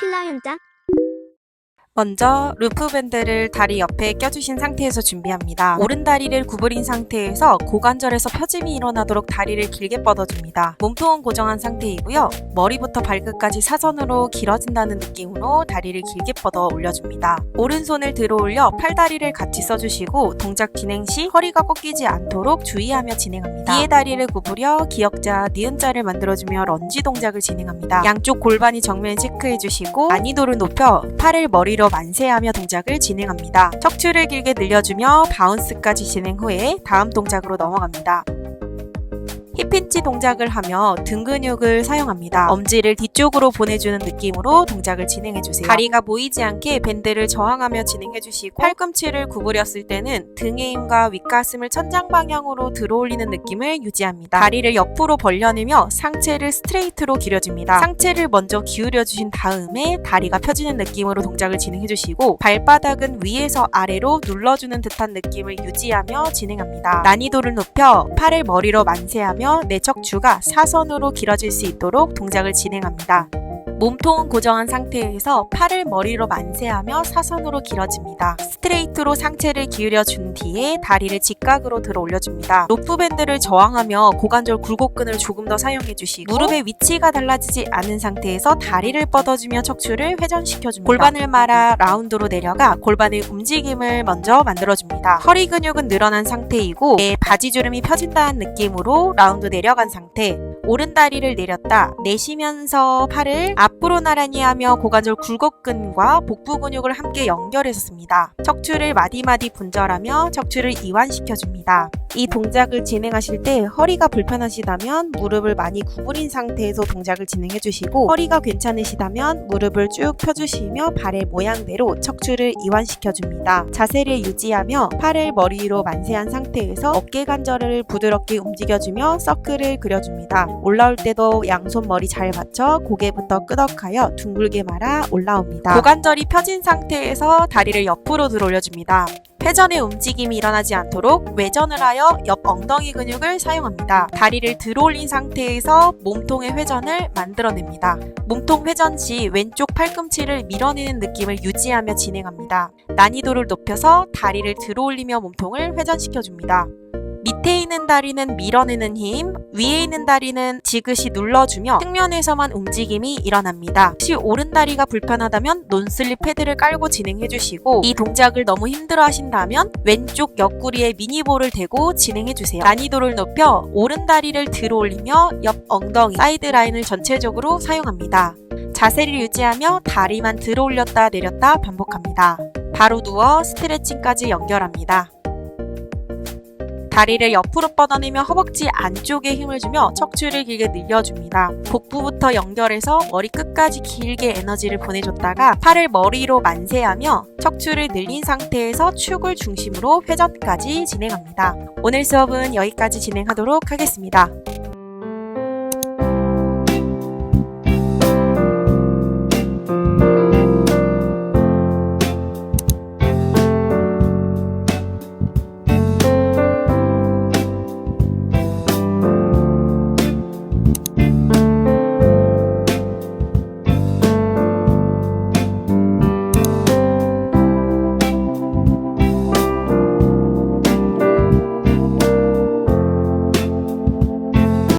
필러 현장 먼저 루프 밴드를 다리 옆에 껴주신 상태에서 준비합니다. 오른 다리를 구부린 상태에서 고관절에서 펴짐이 일어나도록 다리를 길게 뻗어줍니다. 몸통은 고정한 상태이고요. 머리부터 발끝까지 사선으로 길어진다는 느낌으로 다리를 길게 뻗어 올려줍니다. 오른손을 들어 올려 팔다리를 같이 써주시고 동작 진행 시 허리가 꺾이지 않도록 주의하며 진행합니다. 뒤에 다리를 구부려 기역자, 니은자를 만들어주며 런지 동작을 진행합니다. 양쪽 골반이 정면 체크해주시고 난이도를 높여 팔을 머리로 만세하며 동작을 진행합니다. 척추를 길게 늘려주며 바운스까지 진행 후에 다음 동작으로 넘어갑니다. 힙핀치 동작을 하며 등 근육을 사용합니다. 엄지를 뒤쪽으로 보내주는 느낌으로 동작을 진행해주세요. 다리가 모이지 않게 밴드를 저항하며 진행해주시고 팔꿈치를 구부렸을 때는 등의 힘과 윗가슴을 천장 방향으로 들어올리는 느낌을 유지합니다. 다리를 옆으로 벌려내며 상체를 스트레이트로 기려줍니다. 상체를 먼저 기울여주신 다음에 다리가 펴지는 느낌으로 동작을 진행해주시고 발바닥은 위에서 아래로 눌러주는 듯한 느낌을 유지하며 진행합니다. 난이도를 높여 팔을 머리로 만세하며 내 척추가 사선으로 길어질 수 있도록 동작을 진행합니다. 몸통은 고정한 상태에서 팔을 머리로 만세하며 사선으로 길어집니다. 스트레이트로 상체를 기울여 준 뒤에 다리를 직각으로 들어 올려줍니다. 로프 밴드를 저항하며 고관절 굴곡근을 조금 더 사용해 주시고 무릎의 위치가 달라지지 않은 상태에서 다리를 뻗어주며 척추를 회전시켜줍니다. 골반을 말아 라운드로 내려가 골반의 움직임을 먼저 만들어줍니다. 허리 근육은 늘어난 상태이고 내 바지 주름이 펴진다는 느낌으로 라운드 내려간 상태 오른 다리를 내렸다 내쉬면서 팔을 앞으로 나란히 하며 고관절 굴곡근과 복부 근육을 함께 연결해서 씁니다. 척추를 마디마디 분절하며 척추를 이완시켜줍니다. 이 동작을 진행하실 때 허리가 불편하시다면 무릎을 많이 구부린 상태에서 동작을 진행해 주시고 허리가 괜찮으시다면 무릎을 쭉 펴주시며 발의 모양대로 척추를 이완시켜 줍니다. 자세를 유지하며 팔을 머리 위로 만세한 상태에서 어깨 관절을 부드럽게 움직여주며 서클을 그려줍니다. 올라올 때도 양손 머리 잘 받쳐 고개부터 끄덕하여 둥글게 말아 올라옵니다. 고관절이 펴진 상태에서 다리를 옆으로 들어 올려줍니다. 회전의 움직임이 일어나지 않도록 외전을 하여 옆 엉덩이 근육을 사용합니다. 다리를 들어 올린 상태에서 몸통의 회전을 만들어냅니다. 몸통 회전 시 왼쪽 팔꿈치를 밀어내는 느낌을 유지하며 진행합니다. 난이도를 높여서 다리를 들어 올리며 몸통을 회전시켜줍니다. 밑에 있는 다리는 밀어내는 힘, 위에 있는 다리는 지그시 눌러주며 측면에서만 움직임이 일어납니다. 혹시 오른 다리가 불편하다면 논슬립 패드를 깔고 진행해 주시고 이 동작을 너무 힘들어 하신다면 왼쪽 옆구리에 미니볼을 대고 진행해 주세요. 난이도를 높여 오른 다리를 들어 올리며 옆 엉덩이, 사이드 라인을 전체적으로 사용합니다. 자세를 유지하며 다리만 들어 올렸다 내렸다 반복합니다. 바로 누워 스트레칭까지 연결합니다. 다리를 옆으로 뻗어내며 허벅지 안쪽에 힘을 주며 척추를 길게 늘려줍니다. 복부부터 연결해서 머리 끝까지 길게 에너지를 보내줬다가 팔을 머리로 만세하며 척추를 늘린 상태에서 축을 중심으로 회전까지 진행합니다. 오늘 수업은 여기까지 진행하도록 하겠습니다.